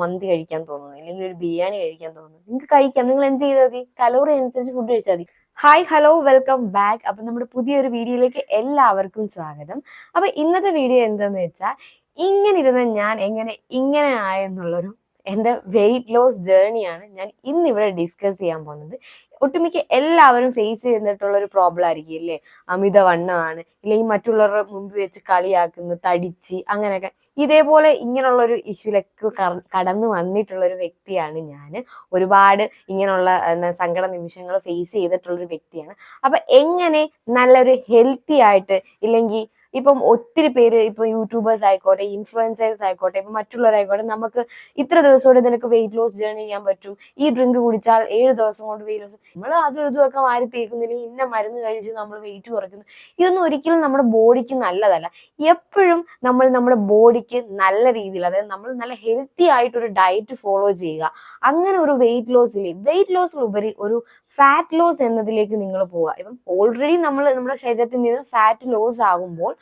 മന്തി കഴിക്കാൻ തോന്നുന്നു അല്ലെങ്കിൽ ഒരു ബിരിയാണി കഴിക്കാൻ തോന്നുന്നു. നിങ്ങൾക്ക് കഴിക്കാം. നിങ്ങൾ എന്ത് ചെയ്താൽ മതി? കലോറി അനുസരിച്ച് ഫുഡ് കഴിച്ചാൽ മതി. ഹായ് ഹലോ വെൽക്കം ബാക്ക് അപ്പൊ നമ്മുടെ പുതിയൊരു വീഡിയോയിലേക്ക് എല്ലാവർക്കും സ്വാഗതം. അപ്പൊ ഇന്നത്തെ വീഡിയോ എന്താന്ന് വെച്ചാൽ ഇങ്ങനെ ഇരുന്ന ഞാൻ എങ്ങനെ ഇങ്ങനെ ആയെന്നുള്ളൊരു എന്റെ വെയിറ്റ് ലോസ് ജേർണിയാണ് ഞാൻ ഇന്ന് ഇവിടെ ഡിസ്കസ് ചെയ്യാൻ പോകുന്നത്. ഒട്ടുമിക്ക എല്ലാവരും ഫേസ് ചെയ്തിട്ടുള്ള ഒരു പ്രോബ്ലം ആയിരിക്കും അല്ലേ അമിതവണ്ണമാണ് ഇല്ലെങ്കിൽ മറ്റുള്ളവരുടെ മുമ്പ് വെച്ച് കളിയാക്കുന്നു തടിച്ച് അങ്ങനെയൊക്കെ. ഇതേപോലെ ഇങ്ങനെയുള്ള ഒരു ഇഷ്യൂലൊക്കെ കടന്നു വന്നിട്ടുള്ള ഒരു വ്യക്തിയാണ് ഞാൻ ഒരുപാട് ഇങ്ങനെയുള്ള സങ്കട നിമിഷങ്ങൾ ഫേസ് ചെയ്തിട്ടുള്ള ഒരു വ്യക്തിയാണ്. അപ്പൊ എങ്ങനെ നല്ലൊരു ഹെൽത്തി ആയിട്ട് ഇല്ലെങ്കിൽ ഇപ്പം ഒത്തിരി പേര് ഇപ്പൊ യൂട്യൂബേഴ്സ് ആയിക്കോട്ടെ ഇൻഫ്ലുവൻസേഴ്സ് ആയിക്കോട്ടെ ഇപ്പൊ മറ്റുള്ളവരായിക്കോട്ടെ നമുക്ക് ഇത്ര ദിവസം കൊണ്ട് നിനക്ക് വെയിറ്റ് ലോസ് ജേർണി ചെയ്യാൻ പറ്റും. ഈ ഡ്രിങ്ക് കുടിച്ചാൽ ഏഴ് ദിവസം കൊണ്ട് വെയിറ്റ് ലോസ് നമ്മൾ അതും ഇതും ഒക്കെ വാരി തേക്കുന്നില്ല. ഇന്ന മരുന്ന് കഴിച്ച് നമ്മൾ വെയിറ്റ് കുറയ്ക്കുന്നു. ഇതൊന്നും ഒരിക്കലും നമ്മുടെ ബോഡിക്ക് നല്ലതല്ല. എപ്പോഴും നമ്മൾ നമ്മുടെ ബോഡിക്ക് നല്ല രീതിയിൽ അതായത് നമ്മൾ നല്ല ഹെൽത്തി ആയിട്ടൊരു ഡയറ്റ് ഫോളോ ചെയ്യുക. അങ്ങനെ ഒരു വെയിറ്റ് ലോസിൽ വെയിറ്റ് ലോസിലുപരി ഒരു ഫാറ്റ് ലോസ് എന്നതിലേക്ക് നിങ്ങൾ പോവുക. ഇപ്പം ഓൾറെഡി നമ്മൾ നമ്മുടെ ശരീരത്തിൽ നിന്ന് ഫാറ്റ് ലോസ് ആകുമ്പോൾ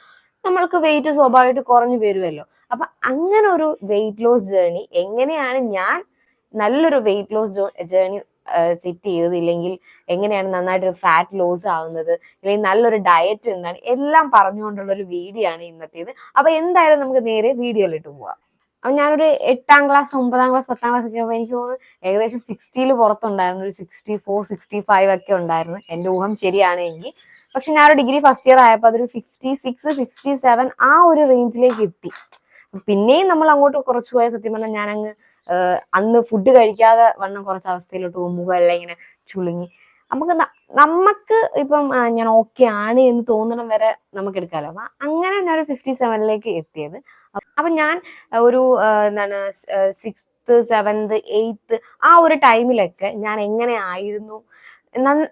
നമ്മൾക്ക് വെയിറ്റ് സ്വാഭാവികമായിട്ട് കുറഞ്ഞു വരുമല്ലോ. അപ്പൊ അങ്ങനെ ഒരു വെയിറ്റ് ലോസ് ജേർണി എങ്ങനെയാണ് ഞാൻ നല്ലൊരു വെയിറ്റ് ലോസ് ജേർണി സെറ്റ് ചെയ്തത്? ഇല്ലെങ്കിൽ എങ്ങനെയാണ് നന്നായിട്ട് ഫാറ്റ് ലോസ് ആവുന്നത്? അല്ലെങ്കിൽ നല്ലൊരു ഡയറ്റ് എന്താണ്? എല്ലാം പറഞ്ഞുകൊണ്ടുള്ള ഒരു വീഡിയോ ആണ് ഇന്നത്തേത്. അപ്പൊ എന്തായാലും നമുക്ക് നേരെ വീഡിയോയിലിട്ട് പോവാം. അപ്പൊ ഞാനൊരു എട്ടാം ക്ലാസ് ഒമ്പതാം ക്ലാസ് പത്താം ക്ലാസ് ഒക്കെ ആകുമ്പോൾ എനിക്ക് തോന്നുന്നു ഏകദേശം സിക്സ്റ്റിയിൽ പുറത്തുണ്ടായിരുന്നു ഒരു സിക്സ്റ്റി ഫോർ സിക്സ്റ്റി ഫൈവ് ഒക്കെ ഉണ്ടായിരുന്നു. എന്റെ ഊഹം ശരിയാണ് എങ്കിൽ. പക്ഷെ ഞാൻ ഒരു ഡിഗ്രി ഫസ്റ്റ് ഇയർ ആയപ്പോൾ അതൊരു ഫിഫ്റ്റി സിക്സ് സിക്സ്റ്റി സെവൻ ആ ഒരു റേഞ്ചിലേക്ക് എത്തി. പിന്നെയും നമ്മൾ അങ്ങോട്ട് കുറച്ച് പോയ സത്യം പറഞ്ഞാൽ ഞാനങ്ങ് അന്ന് ഫുഡ് കഴിക്കാതെ വണ്ണം കുറച്ച് അവസ്ഥയിലോട്ട് പോകുമ്പോൾ ഇങ്ങനെ ചുളുങ്ങി. നമുക്ക് നമുക്ക് ഇപ്പം ഞാൻ ഓക്കെ ആണ് എന്ന് തോന്നണം വരെ നമുക്ക് എടുക്കാമല്ലോ അപ്പൊ അങ്ങനെ ഞാൻ ഒരു ഫിഫ്റ്റി സെവനിലേക്ക് എത്തിയത്. അപ്പൊ ഞാൻ ഒരു എന്താണ് സിക്സ്ത് സെവൻത് എയ്ത്ത് ആ ഒരു ടൈമിലൊക്കെ ഞാൻ എങ്ങനെ ആയിരുന്നു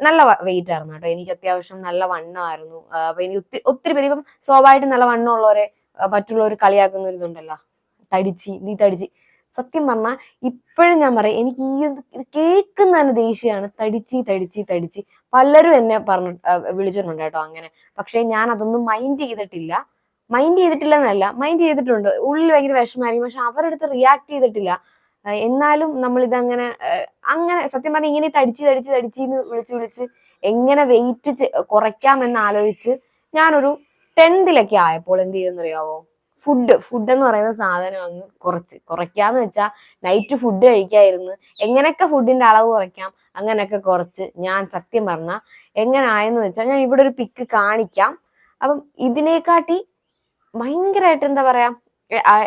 നല്ല വെയിറ്റ് ആയിരുന്നു കേട്ടോ. എനിക്ക് അത്യാവശ്യം നല്ല വണ്ണമായിരുന്നു. അപ്പൊ എനിക്ക് ഒത്തിരി ഒത്തിരി പേര് ഇപ്പം സ്വാഭാവികമായിട്ടും നല്ല വണ്ണമുള്ളവരെ മറ്റുള്ളവർ കളിയാക്കുന്ന ഒരു ഇതുണ്ടല്ലോ തടിച്ച് നീ തടിച്ച് സത്യം പറഞ്ഞാൽ ഇപ്പോഴും ഞാൻ പറയാം എനിക്ക് ഈ ഇത് കേൾക്കുന്ന തന്നെ ദേഷ്യമാണ്. തടിച്ച് തടിച്ച് തടിച്ച്. പലരും എന്നെ പറഞ്ഞു വിളിച്ചിട്ടുണ്ട് കേട്ടോ അങ്ങനെ. പക്ഷെ ഞാൻ അതൊന്നും മൈൻഡ് ചെയ്തിട്ടില്ല. മൈൻഡ് ചെയ്തിട്ടില്ല എന്നല്ല മൈൻഡ് ചെയ്തിട്ടുണ്ട്. ഉള്ളിൽ ഭയങ്കര വിഷമായിരിക്കും പക്ഷെ അവരടുത്ത് റിയാക്ട് ചെയ്തിട്ടില്ല. എന്നാലും നമ്മൾ ഇതങ്ങനെ അങ്ങനെ സത്യം പറഞ്ഞാൽ ഇങ്ങനെ തടിച്ച് തടിച്ച് തടിച്ച് എന്ന് വിളിച്ച് വിളിച്ച് എങ്ങനെ വെയിറ്റ് കുറയ്ക്കാമെന്ന് ആലോചിച്ച് ഞാനൊരു ടെൻത്തിലൊക്കെ ആയപ്പോൾ എന്ത് ചെയ്തെന്നറിയാവോ? ഫുഡ് ഫുഡ് എന്ന് പറയുന്ന സാധനം അങ്ങ് കുറച്ച് കുറയ്ക്കാന്ന് വെച്ചാൽ നൈറ്റ് ഫുഡ് കഴിക്കായിരുന്നു. എങ്ങനെയൊക്കെ ഫുഡിന്റെ അളവ് കുറയ്ക്കാം? അങ്ങനെയൊക്കെ കുറച്ച് ഞാൻ സത്യം പറഞ്ഞ എങ്ങനെ ആയെന്ന് വെച്ചാൽ ഞാൻ ഇവിടെ ഒരു പിക്ക് കാണിക്കാം. അപ്പം ഇതിനെക്കാട്ടി ഭയങ്കരമായിട്ട് എന്താ പറയാ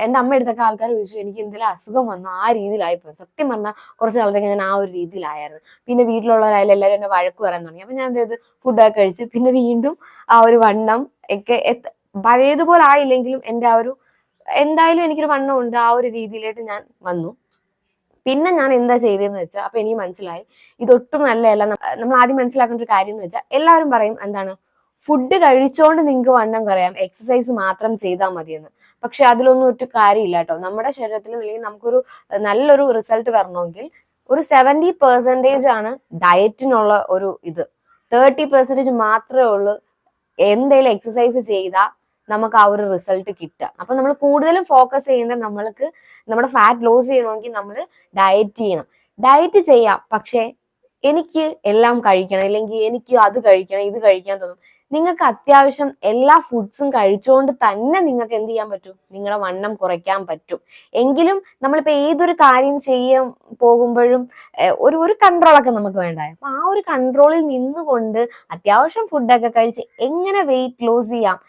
എന്റെ അമ്മ എടുത്തൊക്കെ ആൾക്കാർ ചോദിച്ചു എനിക്ക് എന്തെങ്കിലും അസുഖം വന്നു ആ രീതിയിലായിപ്പോയി. സത്യം പറഞ്ഞാൽ കുറച്ച് കാലത്തേക്ക് ഞാൻ ആ ഒരു രീതിയിലായിരുന്നു പിന്നെ വീട്ടിലുള്ളവരായാലും എല്ലാവരും എന്നെ വഴക്ക് പറയാൻ തുടങ്ങി. അപ്പൊ ഞാൻ എന്ത് ചെയ്ത്? ഫുഡൊക്കെ കഴിച്ച് പിന്നെ വീണ്ടും ആ ഒരു വണ്ണം ഒക്കെ പഴയതുപോലെ ആയില്ലെങ്കിലും എന്റെ ആ ഒരു എന്തായാലും എനിക്കൊരു വണ്ണം ഉണ്ട് ആ ഒരു രീതിയിലായിട്ട് ഞാൻ വന്നു. പിന്നെ ഞാൻ എന്താ ചെയ്തതെന്ന് വെച്ചാൽ അപ്പൊ എനിക്ക് മനസ്സിലായി ഇതൊട്ടും നല്ലതല്ല. നമ്മൾ ആദ്യം മനസ്സിലാക്കേണ്ട ഒരു കാര്യം എന്ന് വെച്ചാൽ എല്ലാവരും പറയും എന്താണ് ഫുഡ് കഴിച്ചോണ്ട് നിങ്ങൾക്ക് വണ്ണം കുറയാം എക്സസൈസ് മാത്രം ചെയ്താൽ മതിയെന്ന്. പക്ഷെ അതിലൊന്നും ഒരു കാര്യമില്ല കേട്ടോ. നമ്മുടെ ശരീരത്തിൽ അല്ലെങ്കിൽ നമുക്കൊരു നല്ലൊരു റിസൾട്ട് വരണമെങ്കിൽ ഒരു സെവന്റി പെർസെന്റേജ് ആണ് ഡയറ്റിനുള്ള ഒരു ഇത്. തേർട്ടി പെർസെന്റേജ് മാത്രമേ ഉള്ളൂ. എന്തെങ്കിലും എക്സസൈസ് ചെയ്താൽ നമുക്ക് ആ ഒരു റിസൾട്ട് കിട്ടുക. അപ്പൊ നമ്മൾ കൂടുതലും ഫോക്കസ് ചെയ്യേണ്ടത് നമ്മൾക്ക് നമ്മുടെ ഫാറ്റ് ലോസ് ചെയ്യണമെങ്കിൽ നമ്മൾ ഡയറ്റ് ചെയ്യണം. ഡയറ്റ് ചെയ്യാം. പക്ഷേ എനിക്ക് എല്ലാം കഴിക്കണം. അല്ലെങ്കിൽ എനിക്ക് അത് കഴിക്കണം ഇത് കഴിക്കാൻ തോന്നും. നിങ്ങൾക്ക് അത്യാവശ്യം എല്ലാ ഫുഡ്സും കഴിച്ചുകൊണ്ട് തന്നെ നിങ്ങൾക്ക് എന്ത് ചെയ്യാൻ പറ്റും? നിങ്ങളുടെ വണ്ണം കുറയ്ക്കാൻ പറ്റും. എങ്കിലും നമ്മളിപ്പോൾ ഏതൊരു കാര്യം ചെയ്യാൻ പോകുമ്പോഴും ഒരു ഒരു കൺട്രോളൊക്കെ നമുക്ക് വേണ്ടായ? അപ്പം ആ ഒരു കൺട്രോളിൽ നിന്നുകൊണ്ട് അത്യാവശ്യം ഫുഡൊക്കെ കഴിച്ച് എങ്ങനെ വെയിറ്റ് ലോസ് ചെയ്യാം?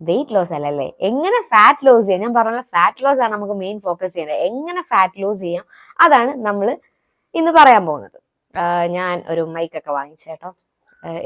വെയിറ്റ് ലോസ് അല്ലല്ലേ? എങ്ങനെ ഫാറ്റ് ലോസ് ചെയ്യാം? ഞാൻ പറഞ്ഞ ഫാറ്റ് ലോസ് ആണ് നമുക്ക് മെയിൻ ഫോക്കസ് ചെയ്യേണ്ടത്. എങ്ങനെ ഫാറ്റ് ലോസ് ചെയ്യാം? അതാണ് നമ്മൾ ഇന്ന് പറയാൻ പോകുന്നത്. ഞാൻ ഒരു മൈക്കൊക്കെ വാങ്ങിച്ചേട്ടോ.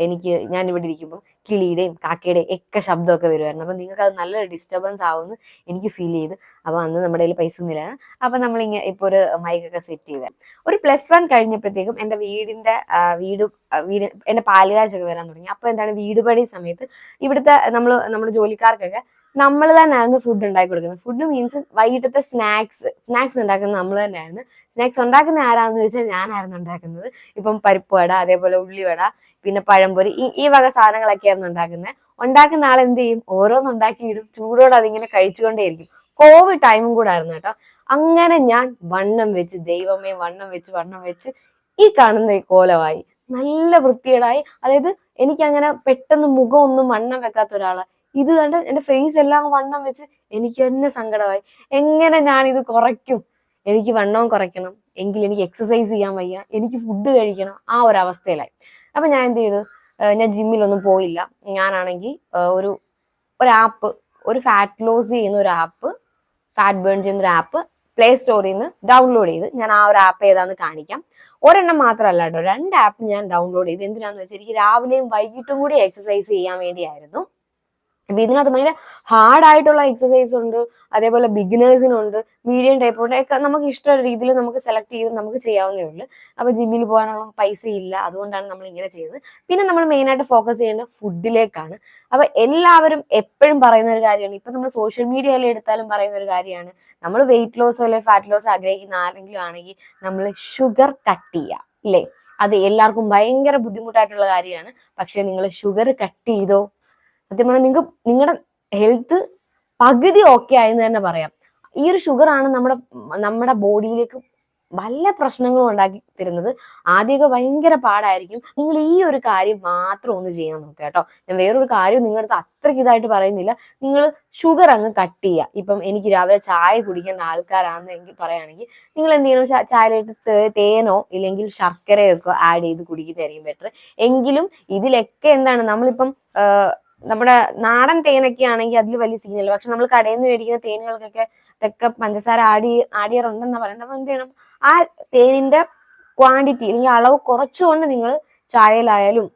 എനിക്ക് ഞാൻ ഇവിടെ ഇരിക്കുമ്പോൾ കിളിയുടെയും കാക്കയുടെയും ഒക്കെ ശബ്ദമൊക്കെ വരുമായിരുന്നു അപ്പം നിങ്ങൾക്ക് അത് നല്ലൊരു ഡിസ്റ്റർബൻസ് ആവുമെന്ന് എനിക്ക് ഫീൽ ചെയ്ത്. അപ്പോൾ അന്ന് നമ്മുടെ കയ്യിൽ പൈസ ഒന്നുമില്ല. അപ്പം നമ്മളിങ്ങനെ ഇപ്പോൾ ഒരു മൈക്കൊക്കെ സെറ്റ് ചെയ്ത്. ഒരു പ്ലസ് വൺ കഴിഞ്ഞപ്പോഴത്തേക്കും എന്റെ വീടിന്റെ വീട് വീട് എന്റെ പാലുകാഴ്ചയൊക്കെ വരാൻ തുടങ്ങി. അപ്പോൾ എന്താണ്? വീട് പണി സമയത്ത് ഇവിടുത്തെ നമ്മൾ നമ്മുടെ ജോലിക്കാർക്കൊക്കെ നമ്മൾ തന്നെയായിരുന്നു ഫുഡ് ഉണ്ടാക്കി കൊടുക്കുന്നത്. ഫുഡ് മീൻസ് വൈകിട്ടത്തെ സ്നാക്സ് സ്നാക്സ് ഉണ്ടാക്കുന്നത് നമ്മൾ തന്നെയായിരുന്നു സ്നാക്സ് ഉണ്ടാക്കുന്ന ആരാന്ന് വെച്ചാൽ ഞാനായിരുന്നു ഉണ്ടാക്കുന്നത്. ഇപ്പം പരിപ്പ് വട അതേപോലെ ഉള്ളി വട പിന്നെ പഴംപൊരി ഈ ഈ വക സാധനങ്ങളൊക്കെയായിരുന്നു ഉണ്ടാക്കുന്നത്. ഉണ്ടാക്കുന്ന ആൾ എന്ത് ചെയ്യും? ഓരോന്ന് ഉണ്ടാക്കിയിടും ചൂടോടെ അതിങ്ങനെ കഴിച്ചുകൊണ്ടേയിരിക്കും. കോവിഡ് ടൈമും കൂടെ ആയിരുന്നു കേട്ടോ. അങ്ങനെ ഞാൻ വണ്ണം വെച്ച് ദൈവമേ വണ്ണം വെച്ച് വണ്ണം വെച്ച് ഈ കാണുന്ന ഈ കോലമായി നല്ല വൃത്തികേടായി. അതായത് എനിക്ക് അങ്ങനെ പെട്ടെന്ന് മുഖം ഒന്നും വണ്ണം വെക്കാത്ത ഒരാളാ ഇത് കണ്ട് എന്റെ ഫേസ് എല്ലാം വണ്ണം വെച്ച് എനിക്ക് തന്നെ സങ്കടമായി. എങ്ങനെ ഞാൻ ഇത് കുറയ്ക്കും? എനിക്ക് വണ്ണവും കുറയ്ക്കണം. എങ്കിൽ എനിക്ക് എക്സസൈസ് ചെയ്യാൻ വയ്യ. എനിക്ക് ഫുഡ് കഴിക്കണം. ആ ഒരു അവസ്ഥയിലായി. അപ്പൊ ഞാൻ എന്ത് ചെയ്തു? ഞാൻ ജിമ്മിലൊന്നും പോയില്ല. ഞാനാണെങ്കിൽ ഒരു ഒരു ആപ്പ് ഒരു ഫാറ്റ് ലോസ് ചെയ്യുന്ന ഒരു ആപ്പ് ഫാറ്റ് ബേൺ ചെയ്യുന്ന ഒരു ആപ്പ് പ്ലേ സ്റ്റോറിൽ നിന്ന് ഡൗൺലോഡ് ചെയ്ത് ഞാൻ ആ ഒരു ആപ്പ് ഏതാന്ന് കാണിക്കാം. ഒരെണ്ണം മാത്രമല്ല കേട്ടോ. രണ്ട് ആപ്പ് ഞാൻ ഡൗൺലോഡ് ചെയ്ത്. എന്തിനാന്ന് വെച്ചാൽ എനിക്ക് രാവിലെയും വൈകിട്ടും കൂടി എക്സസൈസ് ചെയ്യാൻ വേണ്ടിയായിരുന്നു. അപ്പൊ ഇതിനകത്ത് ഭയങ്കര ഹാർഡ് ആയിട്ടുള്ള എക്സസൈസ് ഉണ്ട്. അതേപോലെ ബിഗിനേഴ്സിനുണ്ട് മീഡിയം ടൈപ്പ് ഉണ്ട്. ഒക്കെ നമുക്ക് ഇഷ്ടമുള്ള രീതിയിൽ നമുക്ക് സെലക്ട് ചെയ്ത് നമുക്ക് ചെയ്യാവുന്നേ ഉള്ളൂ. അപ്പൊ ജിമ്മിൽ പോകാനുള്ള പൈസ ഇല്ല. അതുകൊണ്ടാണ് നമ്മൾ ഇങ്ങനെ ചെയ്തത്. പിന്നെ നമ്മൾ മെയിൻ ആയിട്ട് ഫോക്കസ് ചെയ്യേണ്ടത് ഫുഡിലേക്കാണ് അപ്പൊ എല്ലാവരും എപ്പോഴും പറയുന്ന ഒരു കാര്യമാണ്. ഇപ്പൊ നമ്മൾ സോഷ്യൽ മീഡിയയിൽ എടുത്താലും പറയുന്ന ഒരു കാര്യമാണ്. നമ്മൾ വെയിറ്റ് ലോസോ അല്ലെങ്കിൽ ഫാറ്റ് ലോസോ ആഗ്രഹിക്കുന്ന ആരെങ്കിലും ആണെങ്കിൽ നമ്മൾ ഷുഗർ കട്ട് ചെയ്യുക അല്ലേ അത് എല്ലാവർക്കും ഭയങ്കര ബുദ്ധിമുട്ടായിട്ടുള്ള കാര്യമാണ്. പക്ഷെ നിങ്ങൾ ഷുഗർ കട്ട് ചെയ്തോ സത്യം പറഞ്ഞാൽ നിങ്ങൾക്ക് നിങ്ങളുടെ ഹെൽത്ത് പകുതി ഓക്കെ ആയെന്ന് തന്നെ പറയാം. ഈ ഒരു ഷുഗർ ആണ് നമ്മുടെ നമ്മുടെ ബോഡിയിലേക്ക് വല്ല പ്രശ്നങ്ങളും ഉണ്ടാക്കി തരുന്നത്. ആദ്യമൊക്കെ ഭയങ്കര പാടായിരിക്കും. നിങ്ങൾ ഈ ഒരു കാര്യം മാത്രം ഒന്ന് ചെയ്യാൻ നോക്കുക കേട്ടോ. ഞാൻ വേറൊരു കാര്യം നിങ്ങളുടെ അത്രയ്ക്ക് ഇതായിട്ട് പറയുന്നില്ല. നിങ്ങൾ ഷുഗർ അങ്ങ് കട്ട് ചെയ്യുക ഇപ്പം എനിക്ക് രാവിലെ ചായ കുടിക്കേണ്ട എനിക്ക് പറയുകയാണെങ്കിൽ നിങ്ങൾ എന്ത് ചെയ്യണം ചായയിലേക്ക് തേനോ ഇല്ലെങ്കിൽ ശർക്കരയൊക്കെ ആഡ് ചെയ്ത് കുടിക്കുന്നതായിരിക്കും ബെറ്റർ എങ്കിലും ഇതിലൊക്കെ എന്താണ്? നമ്മളിപ്പം നമ്മുടെ നാടൻ തേനൊക്കെ ആണെങ്കിൽ അതിൽ വലിയ സീനില്ല പക്ഷെ നമ്മൾ കടയിൽ നിന്ന് മേടിക്കുന്ന തേനുകൾക്കൊക്കെ ഇതൊക്കെ പഞ്ചസാര ആടി ആഡ് ചെയ്യാറുണ്ടെന്നാ പറയുന്നത് അപ്പൊ എന്ത് ചെയ്യണം? ആ തേനിന്റെ ക്വാണ്ടിറ്റി അല്ലെങ്കിൽ അളവ് കുറച്ചുകൊണ്ട് നിങ്ങൾ ചായയിലായാലും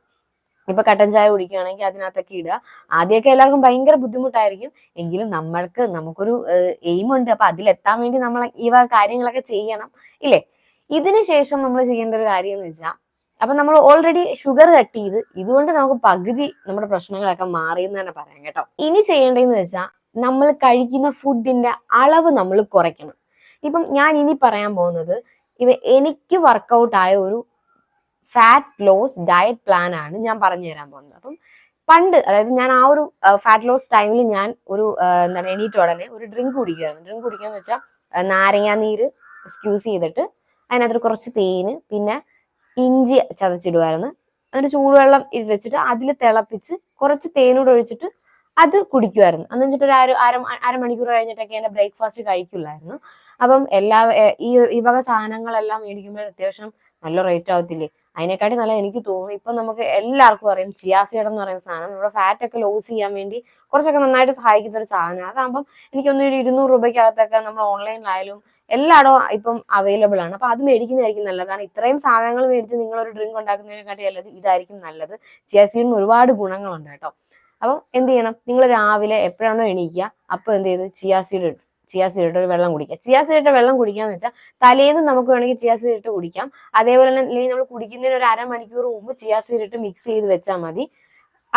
ഇപ്പൊ കട്ടൻ ചായ കുടിക്കുകയാണെങ്കിൽ അതിനകത്തൊക്കെ ഇടുക. ആദ്യമൊക്കെ എല്ലാവർക്കും ഭയങ്കര ബുദ്ധിമുട്ടായിരിക്കും. എങ്കിലും നമ്മൾക്ക് നമുക്കൊരു എയിം ഉണ്ട്. അപ്പൊ അതിലെത്താൻ വേണ്ടി നമ്മൾ ഈ കാര്യങ്ങളൊക്കെ ചെയ്യണം. ഇല്ലേ? ഇതിനുശേഷം നമ്മൾ ചെയ്യേണ്ട ഒരു കാര്യം എന്ന് വെച്ചാൽ അപ്പൊ നമ്മൾ ഓൾറെഡി ഷുഗർ കട്ട് ചെയ്ത് ഇതുകൊണ്ട് നമുക്ക് പകുതി നമ്മുടെ പ്രശ്നങ്ങളൊക്കെ മാറിയെന്ന് തന്നെ പറയാം കേട്ടോ. ഇനി ചെയ്യേണ്ടതെന്ന് വെച്ചാൽ നമ്മൾ കഴിക്കുന്ന ഫുഡിന്റെ അളവ് നമ്മൾ കുറയ്ക്കണം. ഇപ്പം ഞാൻ ഇനി പറയാൻ പോകുന്നത് ഇവ എനിക്ക് വർക്കൗട്ട് ആയ ഒരു ഫാറ്റ് ലോസ് ഡയറ്റ് പ്ലാൻ ആണ് ഞാൻ പറഞ്ഞു തരാൻ പോകുന്നത്. അപ്പം പണ്ട് അതായത് ഞാൻ ആ ഒരു ഫാറ്റ് ലോസ് ടൈമിൽ ഞാൻ ഒരു എന്താണ് എണീറ്റ ഉടനെ ഒരു ഡ്രിങ്ക് കുടിക്കുമായിരുന്നു ഡ്രിങ്ക് കുടിക്കാന്ന് വെച്ചാൽ നാരങ്ങാ നീര് ചെയ്തിട്ട് അതിനകത്ത് കുറച്ച് തേന് പിന്നെ ഇഞ്ചി ചതച്ചിടുമായിരുന്നു എന്നിട്ട് ചൂടുവെള്ളം ഇത് വെച്ചിട്ട് അതിൽ തിളപ്പിച്ച് കുറച്ച് തേനൂടെ ഒഴിച്ചിട്ട് അത് കുടിക്കുമായിരുന്നു അന്ന് വെച്ചിട്ട് ഒരു അര അര അരമണിക്കൂർ കഴിഞ്ഞിട്ടൊക്കെ എന്റെ ബ്രേക്ക്ഫാസ്റ്റ് കഴിക്കില്ലായിരുന്നു അപ്പം എല്ലാ ഈ ഈ വക സാധനങ്ങളെല്ലാം മേടിക്കുമ്പോൾ അത്യാവശ്യം നല്ല റേറ്റ് ആവത്തില്ലേ? അതിനെക്കാട്ടി നല്ല എനിക്ക് തോന്നുന്നു ഇപ്പം നമുക്ക് എല്ലാവർക്കും അറിയാം ചിയാസീഡ് എന്ന് പറയുന്ന സാധനം. നമ്മുടെ ഫാറ്റ് ഒക്കെ ലോസ് ചെയ്യാൻ വേണ്ടി കുറച്ചൊക്കെ നന്നായിട്ട് സഹായിക്കുന്ന ഒരു സാധനം. അതാകുമ്പം എനിക്കൊന്നും ഒരു ഇരുന്നൂറ് രൂപയ്ക്കകത്തൊക്കെ നമ്മൾ ഓൺലൈനിലായാലും എല്ലായിടവും ഇപ്പം അവൈലബിൾ ആണ്. അപ്പൊ അത് മേടിക്കുന്നതായിരിക്കും നല്ലത്. കാരണം ഇത്രയും സാധനങ്ങൾ മേടിച്ച് നിങ്ങൾ ഒരു ഡ്രിങ്ക് ഉണ്ടാക്കുന്നതിനെക്കാട്ടി നല്ലത് ഇതായിരിക്കും നല്ലത്. ചിയാസീഡിന് ഒരുപാട് ഗുണങ്ങളുണ്ട് കേട്ടോ. അപ്പം എന്ത് ചെയ്യണം? നിങ്ങൾ രാവിലെ എപ്പോഴാണോ എണീക്കുക അപ്പൊ എന്ത് ചെയ്ത്? ചിയാസീഡ് ചിയാസീഡ് ഇട്ട് വെള്ളം കുടിക്കുക. ചിയാസീഡ് ഇട്ട് വെള്ളം കുടിക്കാന്ന് വെച്ചാൽ തലേന്ന് നമുക്ക് വേണമെങ്കിൽ ചിയാസീഡ് ഇട്ട് കുടിക്കാം. അതേപോലെ തന്നെ നമ്മൾ കുടിക്കുന്നതിന് ഒരു അരമണിക്കൂർ മുമ്പ് ചിയാസീഡ് ഇട്ട് മിക്സ് ചെയ്ത് വെച്ചാൽ മതി.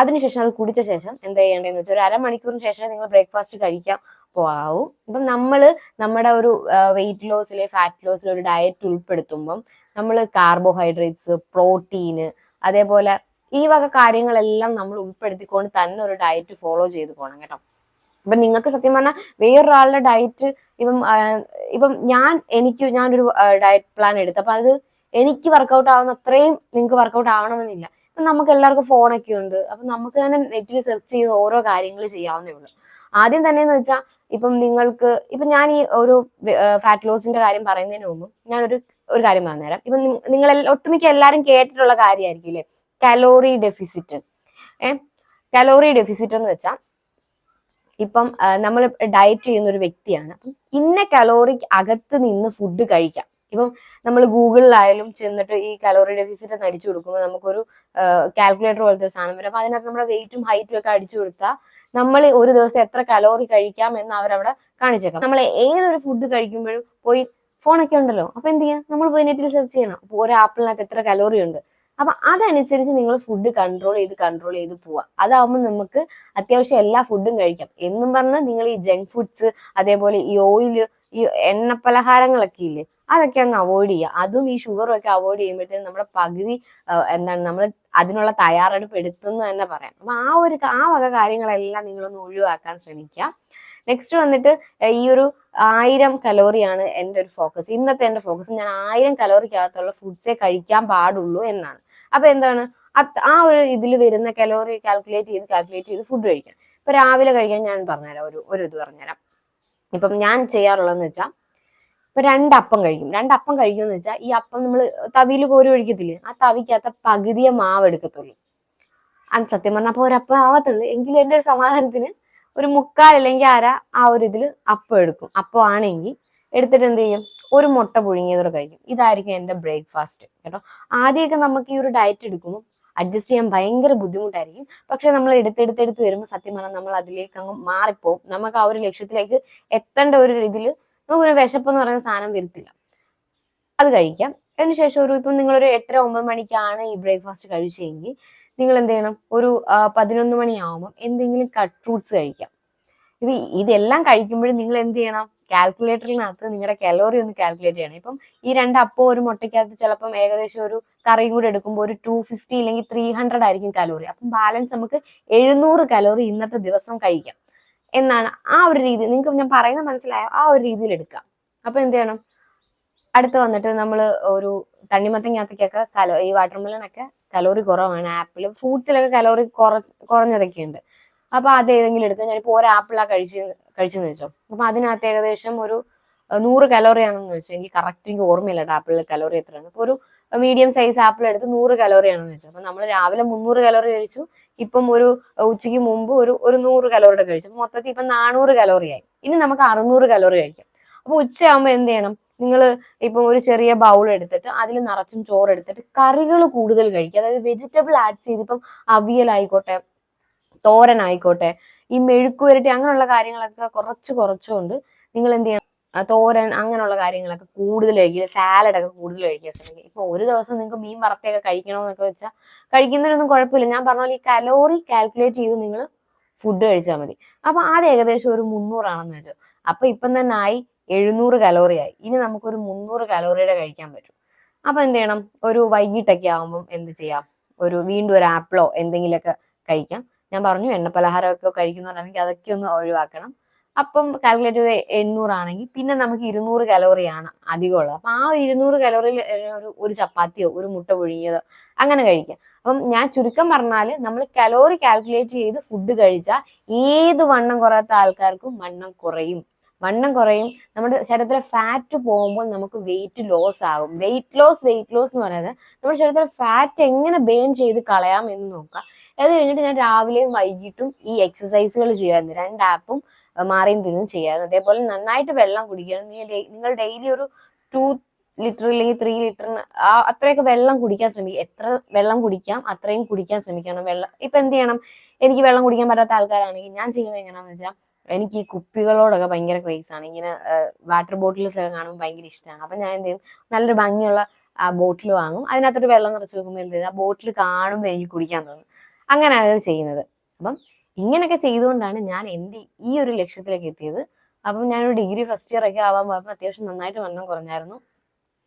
അതിനുശേഷം അത് കുടിച്ച ശേഷം എന്താ ചെയ്യേണ്ടതെന്ന് വെച്ചാൽ ഒരു അരമണിക്കൂറിന് ശേഷം നിങ്ങൾ ബ്രേക്ക്ഫാസ്റ്റ് കഴിക്കാം പോവാവും. ഇപ്പം നമ്മൾ നമ്മുടെ ഒരു വെയിറ്റ് ലോസിലെ ഫാറ്റ് ലോസിലെ ഒരു ഡയറ്റ് ഉൾപ്പെടുത്തുമ്പം നമ്മൾ കാർബോഹൈഡ്രേറ്റ്സ് പ്രോട്ടീന് അതേപോലെ ഈ വക കാര്യങ്ങളെല്ലാം നമ്മൾ ഉൾപ്പെടുത്തിക്കൊണ്ട് തന്നെ ഒരു ഡയറ്റ് ഫോളോ ചെയ്ത് പോകണം കേട്ടോ. അപ്പൊ നിങ്ങൾക്ക് സത്യം പറഞ്ഞാൽ വേറൊരാളുടെ ഡയറ്റ് ഇപ്പം ഇപ്പം ഞാൻ എനിക്ക് ഞാനൊരു ഡയറ്റ് പ്ലാൻ എടുത്തു. അപ്പൊ അത് എനിക്ക് വർക്കൗട്ട് ആവുന്ന അത്രയും നിങ്ങൾക്ക് വർക്കൗട്ട് ആവണമെന്നില്ല. ഇപ്പൊ നമുക്ക് എല്ലാവർക്കും ഫോണൊക്കെ ഉണ്ട്. അപ്പൊ നമുക്ക് തന്നെ നെറ്റിൽ സെർച്ച് ചെയ്ത് ഓരോ കാര്യങ്ങൾ ചെയ്യാവുന്നേ ഉള്ളൂ. ആദ്യം തന്നെ എന്ന് വെച്ചാൽ ഇപ്പം നിങ്ങൾക്ക് ഇപ്പം ഞാൻ ഈ ഒരു ഫാറ്റ് ലോസിന്റെ കാര്യം പറയുന്നതിന് മുമ്പ് ഞാനൊരു ഒരു കാര്യം പറഞ്ഞുതരാം. ഇപ്പം നിങ്ങൾ ഒട്ടുമിക്ക എല്ലാവരും കേട്ടിട്ടുള്ള കാര്യമായിരിക്കും അല്ലേ കലോറി ഡെഫിസിറ്റ് ഏഹ് കലോറി ഡെഫിസിറ്റ് എന്ന് വെച്ചാൽ ഇപ്പം നമ്മൾ ഡയറ്റ് ചെയ്യുന്ന ഒരു വ്യക്തിയാണ്. അപ്പം ഇന്ന കലോറിക്ക് അകത്ത് നിന്ന് ഫുഡ് കഴിക്കാം. ഇപ്പം നമ്മൾ ഗൂഗിളിലായാലും ചെന്നിട്ട് ഈ കലോറി ഡെഫിസിറ്റ് എന്ന് അടിച്ചു കൊടുക്കുമ്പോൾ നമുക്കൊരു കാൽക്കുലേറ്റർ പോലത്തെ സാധനം വരും. അപ്പൊ അതിനകത്ത് നമ്മുടെ വെയിറ്റും ഹൈറ്റും ഒക്കെ അടിച്ചു കൊടുത്താൽ നമ്മൾ ഒരു ദിവസം എത്ര കലോറി കഴിക്കാം എന്ന് അവരവിടെ കാണിച്ചേക്കാം. നമ്മൾ ഏതൊരു ഫുഡ് കഴിക്കുമ്പോഴും പോയി ഫോണൊക്കെ ഉണ്ടല്ലോ. അപ്പൊ എന്ത് ചെയ്യാം? നമ്മൾ പോയി നെറ്റിൽ സെർച്ച് ചെയ്യണം. അപ്പൊ ഒരു ആപ്പിളിനകത്ത് എത്ര കലോറി ഉണ്ട്? അപ്പൊ അതനുസരിച്ച് നിങ്ങൾ ഫുഡ് കൺട്രോൾ ചെയ്ത് കൺട്രോൾ ചെയ്ത് പോവാ. അതാവുമ്പോൾ നമുക്ക് അത്യാവശ്യം എല്ലാ ഫുഡും കഴിക്കാം. എന്നും പറഞ്ഞാൽ നിങ്ങൾ ഈ ജങ്ക് ഫുഡ്സ് അതേപോലെ ഈ ഓയിൽ ഈ എണ്ണ പലഹാരങ്ങളൊക്കെ ഇല്ലേ അതൊക്കെ അങ്ങ് അവോയ്ഡ് ചെയ്യുക അതും ഈ ഷുഗറും ഒക്കെ അവോയ്ഡ് ചെയ്യുമ്പോഴത്തേക്കും നമ്മുടെ പകുതി എന്താണ് നമ്മൾ അതിനുള്ള തയ്യാറെടുപ്പ് എടുത്തെന്ന് തന്നെ പറയാം. അപ്പൊ ആ ഒരു ആ വക കാര്യങ്ങളെല്ലാം നിങ്ങളൊന്ന് ഒഴിവാക്കാൻ ശ്രമിക്കുക നെക്സ്റ്റ് വന്നിട്ട് ഈ ഒരു ആയിരം കലോറിയാണ് എന്റെ ഒരു ഫോക്കസ് ഇന്നത്തെ എന്റെ ഫോക്കസ് ഞാൻ ആയിരം കലോറിക്കകത്തുള്ള ഫുഡ്സേ കഴിക്കാൻ പാടുള്ളൂ എന്നാണ്. അപ്പൊ എന്താണ്? ആ ഒരു ഇതിൽ വരുന്ന കലോറി കാൽക്കുലേറ്റ് ചെയ്ത് കാൽക്കുലേറ്റ് ചെയ്ത് ഫുഡ് കഴിക്കണം ഇപ്പൊ രാവിലെ കഴിക്കാൻ ഞാൻ പറഞ്ഞുതരാം. ഒരു ഒരു ഇത് പറഞ്ഞുതരാം. ഇപ്പം ഞാൻ ചെയ്യാറുള്ളതെന്ന് വെച്ചാൽ ഇപ്പൊ രണ്ടപ്പം കഴിക്കും. രണ്ടപ്പം കഴിക്കുമെന്ന് വെച്ചാൽ ഈ അപ്പം നമ്മൾ തവിയിൽ കോരി ഒഴിക്കത്തില്ലേ? ആ തവിക്കകത്ത പകുതിയെ മാവ് എടുക്കത്തുള്ളൂ. അത് സത്യം പറഞ്ഞാൽ അപ്പോൾ ഒരപ്പം ആവത്തുള്ളൂ. എങ്കിലും എന്റെ ഒരു സമാധാനത്തിന് ഒരു മുക്കാൽ അല്ലെങ്കിൽ അര ആ ഒരു ഇതിൽ അപ്പം എടുക്കും. അപ്പം ആണെങ്കിൽ എടുത്തിട്ട് എന്ത് ചെയ്യും? ഒരു മുട്ട പുഴുങ്ങിയതോടെ കഴിക്കും. ഇതായിരിക്കും എന്റെ ബ്രേക്ക്ഫാസ്റ്റ് കേട്ടോ? ആദ്യമൊക്കെ നമുക്ക് ഈ ഒരു ഡയറ്റ് എടുക്കുമ്പോൾ അഡ്ജസ്റ്റ് ചെയ്യാൻ ഭയങ്കര ബുദ്ധിമുട്ടായിരിക്കും. പക്ഷെ നമ്മൾ എടുത്തെടുത്തെടുത്ത് വരുമ്പോൾ സത്യം പറഞ്ഞാൽ നമ്മൾ അതിലേക്ക് അങ്ങ് മാറിപ്പോവും. നമുക്ക് ആ ഒരു ലക്ഷ്യത്തിലേക്ക് എത്തേണ്ട ഒരു ഇതിൽ നമുക്കൊരു വിശപ്പെന്ന് പറയുന്ന സാധനം വരത്തില്ല. അത് കഴിക്കാം. അതിനുശേഷം ഒരു ഇപ്പം നിങ്ങളൊരു എട്ടര ഒമ്പത് മണിക്കാണ് ഈ ബ്രേക്ക്ഫാസ്റ്റ് കഴിച്ചെങ്കിൽ നിങ്ങൾ എന്ത് ചെയ്യണം? ഒരു പതിനൊന്ന് മണിയാവുമ്പോൾ എന്തെങ്കിലും കട്ട് ഫ്രൂട്ട്സ് കഴിക്കാം. ഇപ്പം ഇതെല്ലാം കഴിക്കുമ്പോഴും നിങ്ങൾ എന്ത് ചെയ്യണം? കാൽക്കുലേറ്ററിനകത്ത് നിങ്ങളുടെ കലോറി ഒന്ന് കാൽക്കുലേറ്റ് ചെയ്യണം. ഇപ്പം ഈ രണ്ട് അപ്പം ഒരു മുട്ടയ്ക്കകത്ത് ചിലപ്പം ഏകദേശം ഒരു കറിയും കൂടെ എടുക്കുമ്പോൾ ഒരു ടു ഫിഫ്റ്റി ഇല്ലെങ്കിൽ ത്രീ ഹൺഡ്രഡ് ആയിരിക്കും കലോറി അപ്പം ബാലൻസ് നമുക്ക് എഴുന്നൂറ് കലോറി ഇന്നത്തെ ദിവസം കഴിക്കാം. എന്നാണ് ആ ഒരു രീതി. നിങ്ങൾക്ക് ഞാൻ പറയുന്നത് മനസ്സിലായോ? ആ ഒരു രീതിയിൽ എടുക്കാം. അപ്പൊ എന്ത് ചെയ്യണം? അടുത്ത് വന്നിട്ട് നമ്മൾ ഒരു തണ്ണിമത്തങ്ങാത്തക്കൊക്കെ കലോ ഈ വാട്ടർമെലനൊക്കെ കലോറി കുറവാണ്. ആപ്പിൾ ഫ്രൂട്ട്സിലൊക്കെ കലോറി കുറ കുറഞ്ഞതൊക്കെ ഉണ്ട് അപ്പൊ അത് ഏതെങ്കിലും എടുക്കാം. ഞാനിപ്പോ ഒരു ആപ്പിളാണ് കഴിച്ച് കഴിച്ചെന്ന് വെച്ചോ. അപ്പൊ അതിനകത്ത് ഏകദേശം ഒരു നൂറ് കലോറി ആണെന്ന് വെച്ചോ. എനിക്ക് കറക്റ്റ് എനിക്ക് ഓർമ്മയില്ല ആപ്പിളിൽ കലോറി എത്രയാണ് അപ്പൊ ഒരു മീഡിയം സൈസ് ആപ്പിൾ എടുത്ത് നൂറ് കലോറി ആണെന്ന് വെച്ചോ. അപ്പൊ നമ്മൾ രാവിലെ മുന്നൂറ് കലോറി കഴിച്ചു. ഇപ്പം ഒരു ഉച്ചയ്ക്ക് മുമ്പ് ഒരു ഒരു നൂറ് കലോറിയുടെ കഴിച്ചു. മൊത്തത്തിൽ ഇപ്പം നാനൂറ് കലോറി ആയി. ഇനി നമുക്ക് അറുന്നൂറ് കലോറി കഴിക്കാം. അപ്പൊ ഉച്ചയാകുമ്പോൾ എന്ത് ചെയ്യണം? നിങ്ങൾ ഇപ്പം ഒരു ചെറിയ ബൗൾ എടുത്തിട്ട് അതിൽ നിറച്ചും ചോറ് എടുത്തിട്ട് കറികൾ കൂടുതൽ കഴിക്കുക. അതായത് വെജിറ്റബിൾ ആഡ് ചെയ്ത് ഇപ്പം അവിയലായിക്കോട്ടെ തോരൻ ആയിക്കോട്ടെ ഈ മെഴുക്കുവരട്ടി അങ്ങനെയുള്ള കാര്യങ്ങളൊക്കെ കുറച്ച് കുറച്ചുകൊണ്ട് നിങ്ങൾ എന്ത് ചെയ്യണം? തോരൻ അങ്ങനെയുള്ള കാര്യങ്ങളൊക്കെ കൂടുതൽ കഴിക്കുക. സാലഡൊക്കെ കൂടുതൽ കഴിക്കാൻ ശ്രമിക്കുക ഇപ്പൊ ഒരു ദിവസം നിങ്ങൾക്ക് മീൻ വറുത്തൊക്കെ കഴിക്കണമെന്നൊക്കെ വെച്ചാൽ കഴിക്കുന്നതിനൊന്നും കുഴപ്പമില്ല. ഞാൻ പറഞ്ഞ പോലെ ഈ കലോറി കാൽക്കുലേറ്റ് ചെയ്ത് നിങ്ങൾ ഫുഡ് കഴിച്ചാൽ മതി. അപ്പൊ അത് ഏകദേശം ഒരു മുന്നൂറാണെന്ന് വെച്ചോ. അപ്പൊ ഇപ്പം തന്നെ ആയി എഴുന്നൂറ് കലോറി ആയി. ഇനി നമുക്കൊരു മുന്നൂറ് കലോറിയുടെ കഴിക്കാൻ പറ്റും. അപ്പൊ എന്ത് ചെയ്യണം? ഒരു വൈകിട്ടൊക്കെ ആകുമ്പം എന്ത് ചെയ്യാം? ഒരു വീണ്ടും ഒരു ആപ്പിളോ എന്തെങ്കിലുമൊക്കെ കഴിക്കാം. ഞാൻ പറഞ്ഞു എണ്ണ പലഹാരമൊക്കെ കഴിക്കുന്നവരാണെങ്കിൽ അതൊക്കെ ഒന്ന് ഒഴിവാക്കണം. അപ്പം കാൽക്കുലേറ്റ് ചെയ്ത് എണ്ണൂറാണെങ്കിൽ പിന്നെ നമുക്ക് ഇരുന്നൂറ് കലോറിയാണ് അധികമുള്ളത് അപ്പം ആ ഇരുന്നൂറ് കലോറിയിൽ ഒരു ഒരു ചപ്പാത്തിയോ ഒരു മുട്ട പുഴുങ്ങിയതോ അങ്ങനെ കഴിക്കാം. അപ്പം ഞാൻ ചുരുക്കം പറഞ്ഞാൽ നമ്മൾ കലോറി കാൽക്കുലേറ്റ് ചെയ്ത് ഫുഡ് കഴിച്ചാൽ ഏത് വണ്ണം കുറയാത്ത ആൾക്കാർക്കും വണ്ണം കുറയും. വണ്ണം കുറയും. നമ്മുടെ ശരീരത്തിലെ ഫാറ്റ് പോകുമ്പോൾ നമുക്ക് വെയിറ്റ് ലോസ് ആകും. വെയിറ്റ് ലോസ് വെയിറ്റ് ലോസ് എന്ന് പറയുന്നത് നമ്മുടെ ശരീരത്തിലെ ഫാറ്റ് എങ്ങനെ ബേൺ ചെയ്ത് കളയാം എന്ന് നോക്കുക. അത് കഴിഞ്ഞിട്ട് ഞാൻ രാവിലെയും വൈകിട്ടും ഈ എക്സസൈസുകൾ ചെയ്യുമായിരുന്നു. രണ്ട് ആപ്പും മാറിയും തിന്നും ചെയ്യാമായിരുന്നു. അതേപോലെ നന്നായിട്ട് വെള്ളം കുടിക്കണം നിങ്ങൾ ഡെയിലി ഒരു ടു ലിറ്റർ അല്ലെങ്കിൽ ത്രീ ലിറ്ററിന് അത്രയൊക്കെ വെള്ളം കുടിക്കാൻ ശ്രമിക്കുക എത്ര വെള്ളം കുടിക്കാം അത്രയും കുടിക്കാൻ ശ്രമിക്കണം. വെള്ളം ഇപ്പൊ എന്ത് ചെയ്യണം? എനിക്ക് വെള്ളം കുടിക്കാൻ പറ്റാത്ത ആൾക്കാരാണെങ്കിൽ ഞാൻ ചെയ്യുന്നത് എങ്ങനെയാന്ന് വെച്ചാൽ എനിക്ക് ഈ കുപ്പികളോടൊക്കെ ഭയങ്കര ക്രേസ് ആണ്. ഇങ്ങനെ വാട്ടർ ബോട്ടിൽസ് ഒക്കെ കാണുമ്പോൾ ഭയങ്കര ഇഷ്ടമാണ് അപ്പൊ ഞാൻ എന്ത് ചെയ്യും? നല്ലൊരു ഭംഗിയുള്ള ആ ബോട്ടിൽ വാങ്ങും. അതിനകത്തൊരു വെള്ളം നിറച്ച് വെക്കുമ്പോൾ എന്ത് ചെയ്യും? ആ ബോട്ടിൽ കാണുമ്പോൾ എനിക്ക് കുടിക്കാൻ തോന്നും. അങ്ങനെയാണ് അത് ചെയ്യുന്നത്. അപ്പം ഇങ്ങനെയൊക്കെ ചെയ്തുകൊണ്ടാണ് ഞാൻ എന്റെ ഈ ഒരു ലക്ഷ്യത്തിലേക്ക് എത്തിയത്. അപ്പം ഞാനൊരു ഡിഗ്രി ഫസ്റ്റ് ഇയർ ഒക്കെ ആവാൻ പോയപ്പോൾ അത്യാവശ്യം നന്നായിട്ട് വണ്ണം കുറഞ്ഞായിരുന്നു.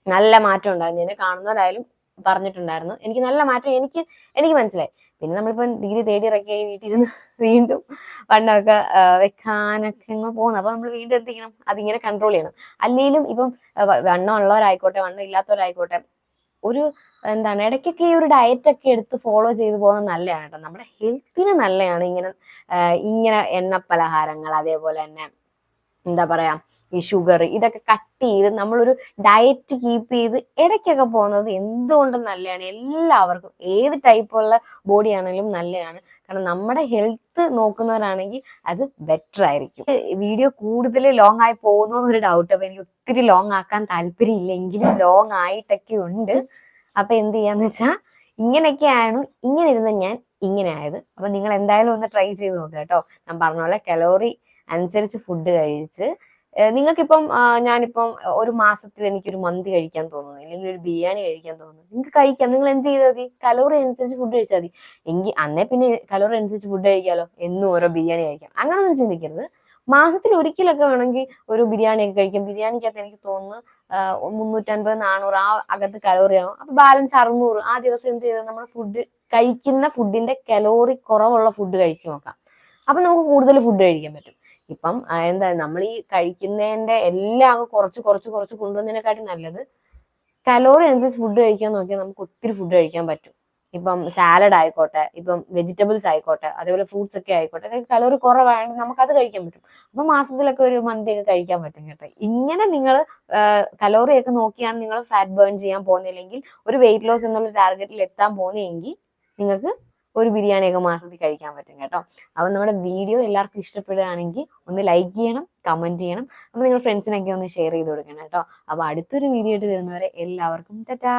നല്ല മാറ്റം ഉണ്ടായിരുന്നു. എന്നെ കാണുന്നവരായാലും പറഞ്ഞിട്ടുണ്ടായിരുന്നു. എനിക്ക് നല്ല മാറ്റം എനിക്ക് എനിക്ക് മനസ്സിലായി. പിന്നെ നമ്മളിപ്പം ഡിഗ്രി തേടി ഇറക്കിയായി ഇരുന്ന് വീണ്ടും വണ്ണമൊക്കെ വെക്കാനൊക്കെ അങ്ങ് പോകുന്നു. അപ്പൊ നമ്മൾ വീണ്ടും എന്ത് ചെയ്യണം? അതിങ്ങനെ കൺട്രോൾ ചെയ്യണം. അല്ലെങ്കിലും ഇപ്പം വണ്ണം ഉള്ളവരായിക്കോട്ടെ വണ്ണം ഇല്ലാത്തവരായിക്കോട്ടെ ഒരു എന്താണ് ഇടയ്ക്കൊക്കെ ഈ ഒരു ഡയറ്റ് ഒക്കെ എടുത്ത് ഫോളോ ചെയ്തു പോകുന്നത് നല്ലതാണ് കേട്ടോ നമ്മുടെ ഹെൽത്തിന് നല്ലതാണ് ഇങ്ങനെ ഇങ്ങനെ എണ്ണ പലഹാരങ്ങൾ അതേപോലെ തന്നെ എന്താ പറയാ ഈ ഷുഗർ ഇതൊക്കെ കട്ട് ചെയ്ത് നമ്മളൊരു ഡയറ്റ് കീപ്പ് ചെയ്ത് ഇടയ്ക്കൊക്കെ പോകുന്നത് എന്തുകൊണ്ടും നല്ലതാണ് എല്ലാവർക്കും ഏത് ടൈപ്പുള്ള ബോഡി ആണെങ്കിലും നല്ലതാണ് കാരണം നമ്മുടെ ഹെൽത്ത് നോക്കുന്നവരാണെങ്കിൽ അത് ബെറ്റർ ആയിരിക്കും. വീഡിയോ കൂടുതൽ ലോങ് ആയി പോകുന്നു എന്നൊരു ഡൗട്ട് അപ്പൊ എനിക്ക് ഒത്തിരി ലോങ് ആക്കാൻ താല്പര്യമില്ലെങ്കിലും ലോങ് ആയിട്ടൊക്കെ ഉണ്ട്. അപ്പൊ എന്ത് ചെയ്യാന്ന് വെച്ചാൽ ഇങ്ങനെയൊക്കെയാണ് ഇങ്ങനെ ഇരുന്ന് ഞാൻ ഇങ്ങനെ ആയത്. അപ്പൊ നിങ്ങൾ എന്തായാലും ഒന്ന് ട്രൈ ചെയ്ത് നോക്കുക കേട്ടോ. ഞാൻ പറഞ്ഞ പോലെ കലോറി അനുസരിച്ച് ഫുഡ് കഴിച്ച് നിങ്ങൾക്കിപ്പം ഞാനിപ്പം ഒരു മാസത്തിൽ എനിക്കൊരു മന്തി കഴിക്കാൻ തോന്നുന്നു അല്ലെങ്കിൽ ഒരു ബിരിയാണി കഴിക്കാൻ തോന്നുന്നു. നിങ്ങൾക്ക് കഴിക്കാം. നിങ്ങൾ എന്ത് ചെയ്താൽ മതി? കലോറി അനുസരിച്ച് ഫുഡ് കഴിച്ചാൽ മതി. എങ്കിൽ അന്നേ പിന്നെ കലോറി അനുസരിച്ച് ഫുഡ് കഴിക്കാലോ. എന്നും ഓരോ ബിരിയാണി കഴിക്കാം. അങ്ങനൊന്നും ചിന്തിക്കരുത്. മാസത്തിൽ ഒരിക്കലൊക്കെ വേണമെങ്കിൽ ഒരു ബിരിയാണി ഒക്കെ കഴിക്കാം. ബിരിയാണിക്കകത്ത് എനിക്ക് തോന്നുന്നു മുന്നൂറ്റൻപത് നാനൂറ് ആ അകത്ത് കലോറി ആവും. അപ്പൊ ബാലൻസ് അറുന്നൂറ്. ആ ദിവസം എന്ത് ചെയ്താൽ നമ്മൾ ഫുഡ് കഴിക്കുന്ന ഫുഡിന്റെ കലോറി കുറവുള്ള ഫുഡ് കഴിച്ചു നോക്കാം. അപ്പൊ നമുക്ക് കൂടുതൽ ഫുഡ് കഴിക്കാൻ പറ്റും. ഇപ്പം എന്താ നമ്മൾ ഈ കഴിക്കുന്നതിന്റെ എല്ലാം കുറച്ച് കുറച്ച് കുറച്ച് കൊണ്ടുവന്നതിനെക്കാട്ടി നല്ലത് കലോറി അനുസരിച്ച് ഫുഡ് കഴിക്കാൻ നോക്കിയാൽ നമുക്ക് ഒത്തിരി ഫുഡ് കഴിക്കാൻ പറ്റും. ഇപ്പം സാലഡ് ആയിക്കോട്ടെ ഇപ്പം വെജിറ്റബിൾസ് ആയിക്കോട്ടെ അതേപോലെ ഫ്രൂട്ട്സ് ഒക്കെ ആയിക്കോട്ടെ കലോറി കുറവാണെങ്കിൽ നമുക്ക് അത് കഴിക്കാൻ പറ്റും. അപ്പൊ മാസത്തിലൊക്കെ ഒരു മന്തി ഒക്കെ കഴിക്കാൻ പറ്റും കേട്ടോ. ഇങ്ങനെ നിങ്ങൾ കലോറിയൊക്കെ നോക്കിയാണ് നിങ്ങൾ ഫാറ്റ് ബേൺ ചെയ്യാൻ പോകുന്നില്ലെങ്കിൽ ഒരു വെയിറ്റ് ലോസ് എന്നുള്ള ടാർഗറ്റിൽ എത്താൻ പോകുന്നതെങ്കിൽ നിങ്ങൾക്ക് ഒരു ബിരിയാണിയൊക്കെ മാസത്തിൽ കഴിക്കാൻ പറ്റും കേട്ടോ. അപ്പോൾ നമ്മുടെ വീഡിയോ എല്ലാവർക്കും ഇഷ്ടപ്പെടുകയാണെങ്കിൽ ഒന്ന് ലൈക്ക് ചെയ്യണം കമന്റ് ചെയ്യണം. അപ്പോൾ നിങ്ങൾ ഫ്രണ്ട്സിനൊക്കെ ഒന്ന് ഷെയർ ചെയ്ത് കൊടുക്കണം കേട്ടോ. അപ്പോൾ അടുത്തൊരു വീഡിയോ ആയിട്ട് വരുന്നവരെ എല്ലാവർക്കും ടാറ്റാ